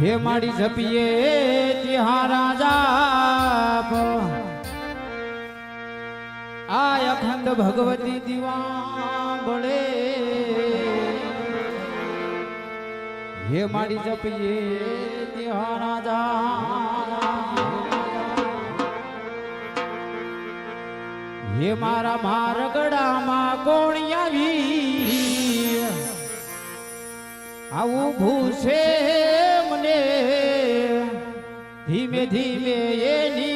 હે માડી જપીએ ત્યાં રાજા આ અખંડ ભગવતી દીવા બળે. હે માડી જપીએ ત્યાં રાજા હે મારા મારગડામાં કોણ આવી? આવું ભૂસે ધીમે ધીમે એની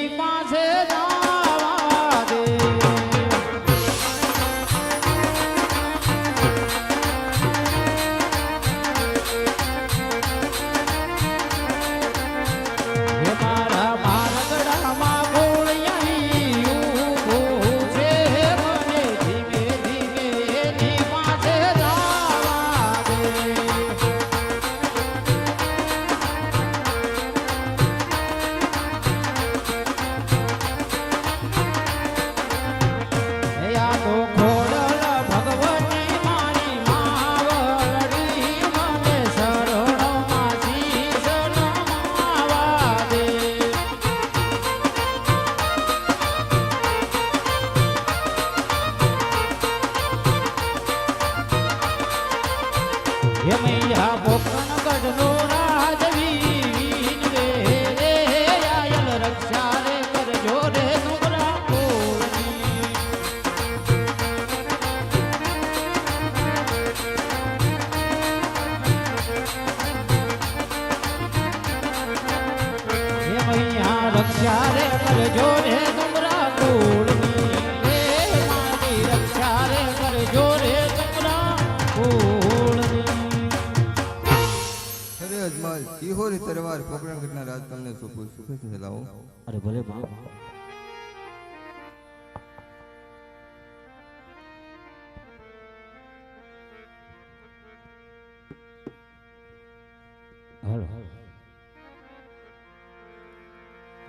તરવાર પોકરણ ઘટના રાજપાલને સોંપું સુખે ફેલાવો અરે ભલે બાપ.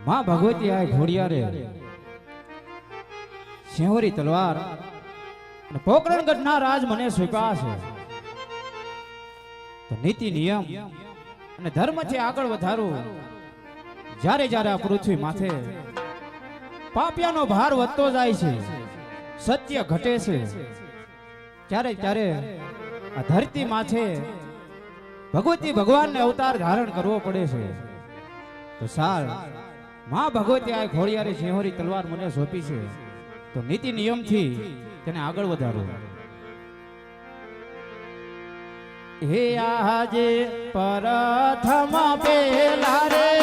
માં ભગવતી આ ઘોડિયા રે સિંહોરી તલવાર. અને પોકરણ ગઢના રાજ મને સ્વીકાર છે તો નીતિ નિયમ. અને ધર્મ છે આગળ વધારું. જ્યારે જ્યારે આ પૃથ્વી માથે પાપિયાનો ભાર વધતો જાય છે, સત્ય ઘટે છે, ત્યારે ત્યારે આ ધરતી માથે ભગવતી ભગવાનને અવતાર ધારણ કરવો પડે છે. તો સાર, માં ભગવતી આ ઘોડિયારી સિંહોરી તલવાર મને સોંપી છે. તો નીતિ નિયમથી તેને આગળ વધારો. હે આજે પ્રથમ પેલા રે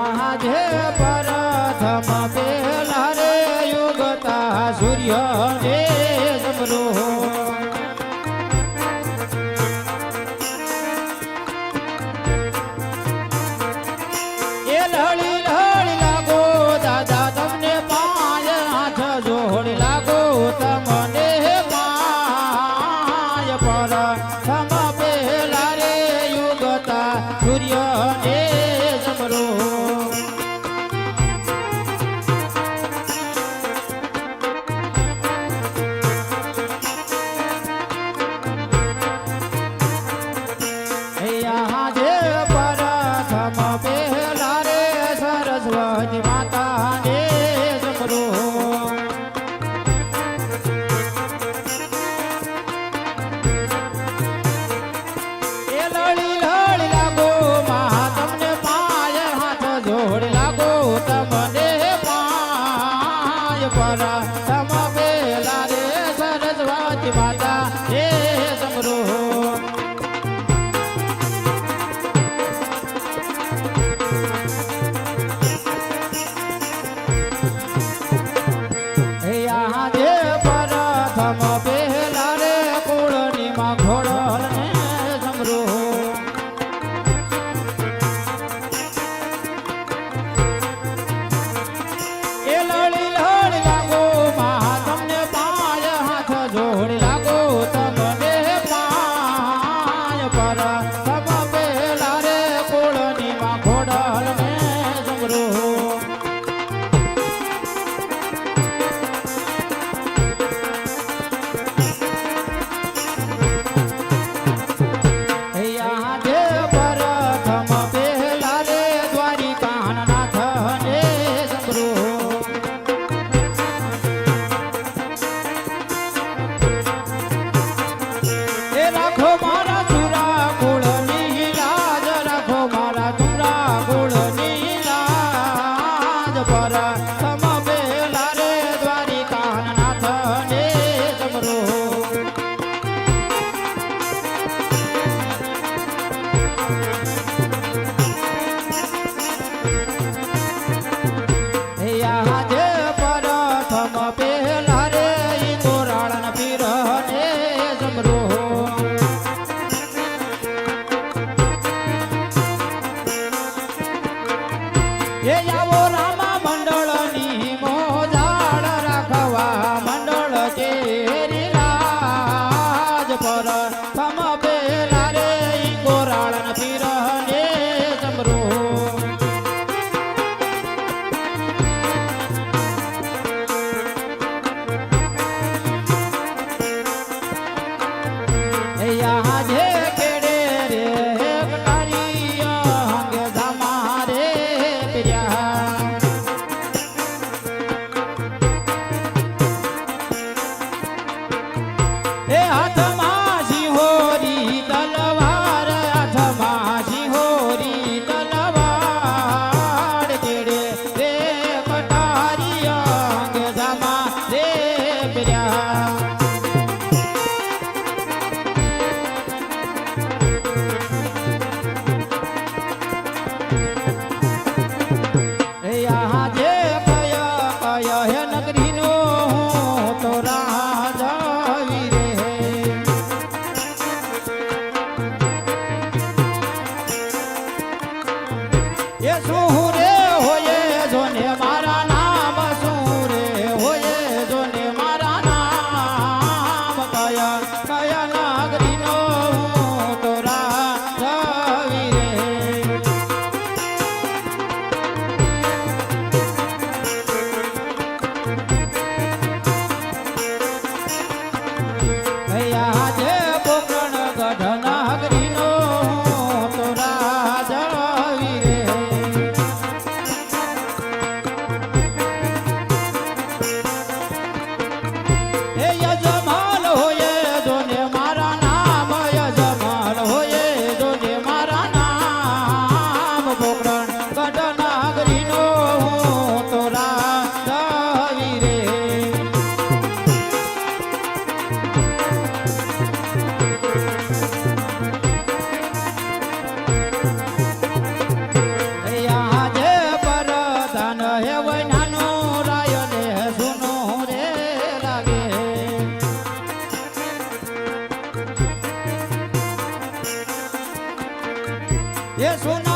અહીંયા જે પ્રથમ પેલા રે યુગતા સૂર્ય રે સમરો જોડી લાગો તમને પાય પર করো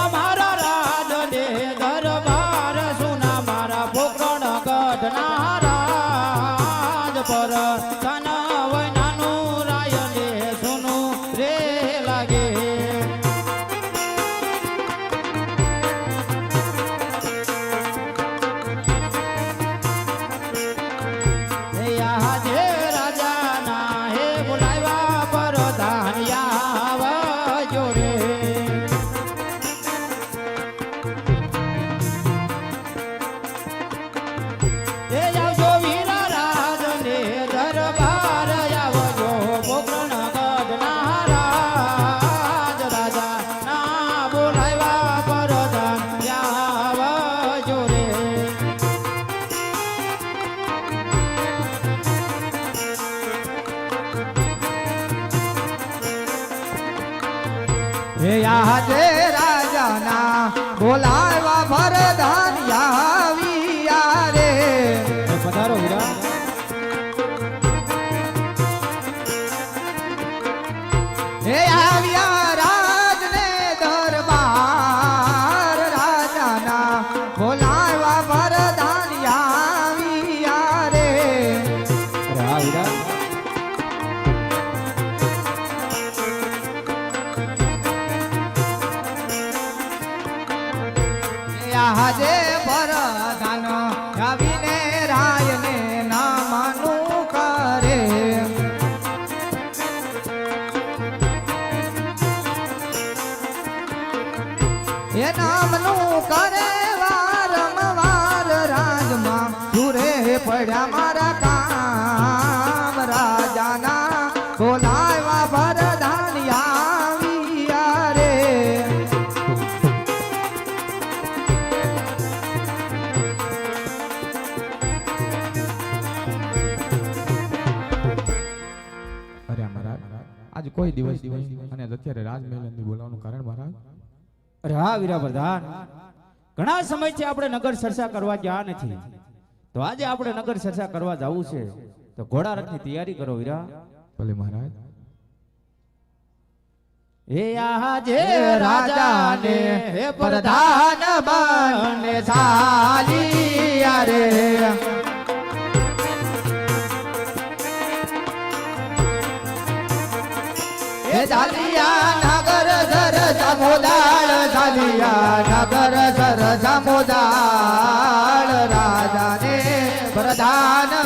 আমার હે આજે કોઈ દિવસ અને અત્યારે રાજમહેલ અંદર બોલાવવાનું કારણ મહારાજ? અરે હા વીરા પ્રધાન ઘણા સમયથી આપણે નગર ચર્ચા કરવા ગયા નથી. તો આજે આપણે નગર ચર્ચા કરવા જવું છે. તો ઘોડા રથની તૈયારી કરો વીરા. ભલે મહારાજ. હે આજે રાજાને હે પ્રધાન બને ચાલી રે નગર સરસ મોદાળ રાજાને પ્રધાન